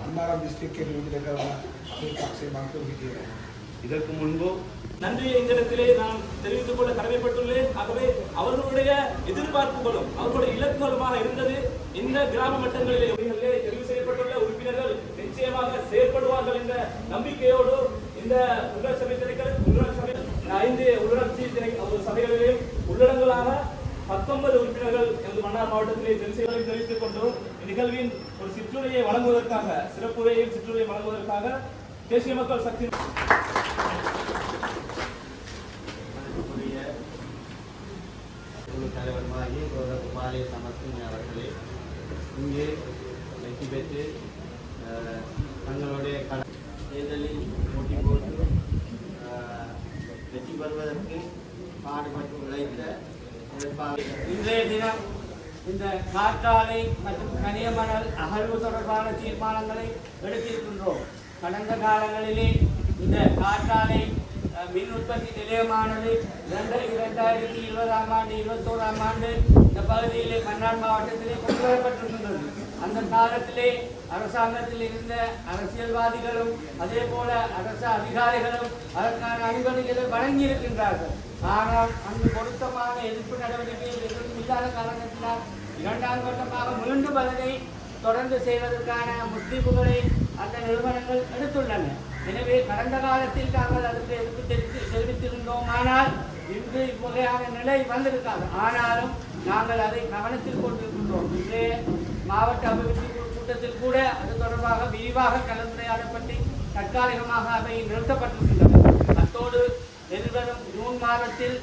மன்மாராம் district கேட்டு இதற்கு முன்பு நன்றியை எங்களிடத்திலே நான் தெரிவித்துக் கொள்ள கடமைப்பட்டுள்ளேன். ஆகவே அவர்களுடைய எதிர்பார்ப்புகளும் அவர்களுடைய இலக்குகளுமாக இருந்தது இந்த கிராம மட்டங்களிலே. தெரிவு செய்யப்பட்டுள்ள உறுப்பினர்கள் நிச்சயமாக செயற்படுவார்கள் என்ற நம்பிக்கையோடு இந்த உள்ளாட்சி சபை திணைக்கள் உள்ளாட்சி சபை ஐந்து உள்ளாட்சி சபைகளிலேயும் உள்ளடங்களாக பத்தொன்பது உறுப்பினர்கள் எனது மன்னார் மாவட்டத்திலே தெரிவு தெரிவித்துக் கொண்டோம். இந்நிகழ்வின் ஒரு சிற்றுரையை வழங்குவதற்காக சிறப்புரையை சிற்றுரையை வழங்குவதற்காக தேசிய மக்கள் சக்தி தலைவர் குழு தலைவருமாகிய கௌரவ அவர்களே இங்கே வெற்றி பெற்று தங்களுடைய தேர்தலில் போட்டி போட்டு வெற்றி பெறுவதற்கு பாடுபட்டு உழைத்த இன்றைய தினம் இந்த காற்றாலை மற்றும் கனியமணல் அகழ்வு தொடர்பான தீர்மானங்களை எடுத்திருக்கின்றோம். கடந்த காலங்களிலே இந்த காற்றாலை மின் உற்பத்தி நிலையமானது இரண்டு இரண்டாயிரத்தி இருபதாம் ஆண்டு இருபத்தோராம் ஆண்டு இந்த பகுதியிலே மன்னார் மாவட்டத்திலே கொண்டு வரப்பட்டிருக்கின்றது. அந்த காலத்திலே அரசாங்கத்தில் இருந்த அரசியல்வாதிகளும் அதே போல அரச அதிகாரிகளும் அதற்கான அனுமதிகளை வழங்கியிருக்கின்றார்கள். ஆனால் அங்கு பொருத்தமான எதிர்ப்பு நடவடிக்கைகள் எதுவும் இல்லாத காரணத்தினால் இரண்டாம் கட்டமாக மீண்டும் அதனை தொடர்ந்து செய்வதற்கான முஸ்லிம்களை அந்த நிறுவனங்கள் எடுத்துள்ளன. எனவே கடந்த காலத்தில் நாங்கள் அதற்கு எதிர்ப்பு தெரிவித்து தெரிவித்திருந்தோம். ஆனால் இன்று இவ்வகையான நிலை வந்திருக்காது. ஆனாலும் நாங்கள் அதை கவனத்தில் கொண்டிருக்கின்றோம். இன்றைய மாவட்ட அபிவிருத்தி கூட்டத்தில் கூட அது தொடர்பாக விரிவாக கலந்துரையாடப்பட்டு தற்காலிகமாக அவை நிறுத்தப்பட்டிருக்கின்றன. அத்தோடு எதிர்வரும் ஜூன் மாதத்தில்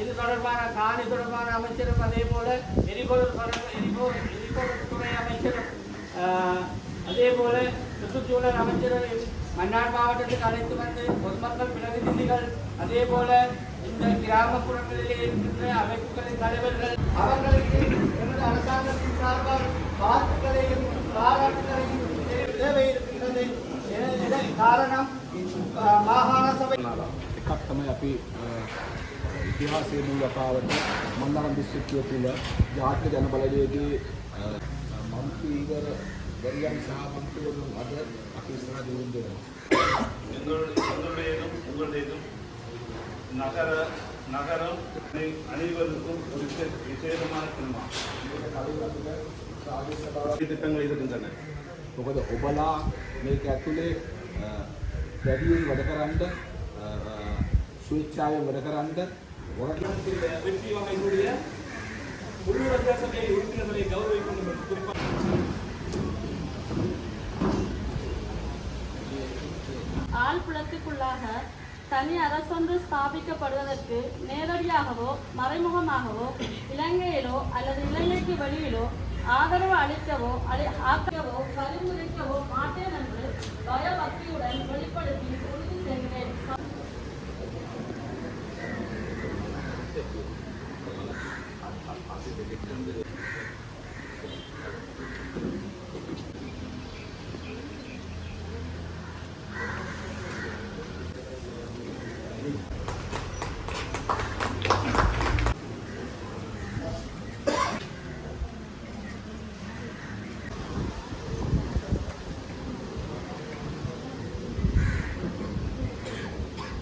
இது தொடர்பான காணி தொடர்பான அமைச்சரும் அதே போல எரிபொருள் எரிபொருள் எரிபொருள் துறை அமைச்சரும் அதே போல சுற்றுச்சூழல் அமைச்சரும் மன்னார் மாவட்டத்துக்கு அழைத்து வந்து பொதுமக்கள் பிரதிநிதிகள் அதே போல இந்த கிராமப்புறங்களிலே இருக்கின்ற அமைப்புகளின் தலைவர்கள் அவர்களுக்கு எமது அரசாங்கத்தின் சார்பாக வாழ்த்துக்களையும் பாராட்டுகளையும் தெரிவிக்க தேவை இருக்கின்றது என- இதன் காரணம் அஹ், மாகாண சபை එකක් තමයි අපි අ, ඉතිහාසයේ මුල් වතාවට මන්නාරම් දිස්ත්‍රික්කය තුළ ජාතික ජනබලවේගයේ අ, මන්ත්‍රීවර වරියන් සහ මන්ත්‍රීවරුන් අද අපි ඉස්සරහට විරුද්ධ වෙනවා. எங்களுடைய எங்களுடையதும் உங்களுடையதும் நகர நகரம் அனை- அனைவருக்கும் ஒரு விசே- விசேஷமான திருமா මේක කලින් අපිට සාධිත සභාවක් திட்டங்கள் இருக்கின்றன මොකද ඔබලා මේක ඇතුලේ අ, වැඩියෙන් වැඩ කරන්න අ, අ, ස්වේච්ඡාවෙන් වැඩ කරන්න වරක வெற்றி வகைகளுடைய உள்ளூராட்சி சபை உறுப்பினர்களை கௌரவிக்கும் குறிப்பாக ஆழ்புலத்துக்குள்ளாக தனி அரசொன்று ஸ்தாபிக்கப்படுவதற்கு நேரடியாகவோ மறைமுகமாகவோ இலங்கையிலோ அல்லது இலங்கைக்கு வெளியிலோ ஆதரவு அளிக்கவோ அளி ஆக்கவோ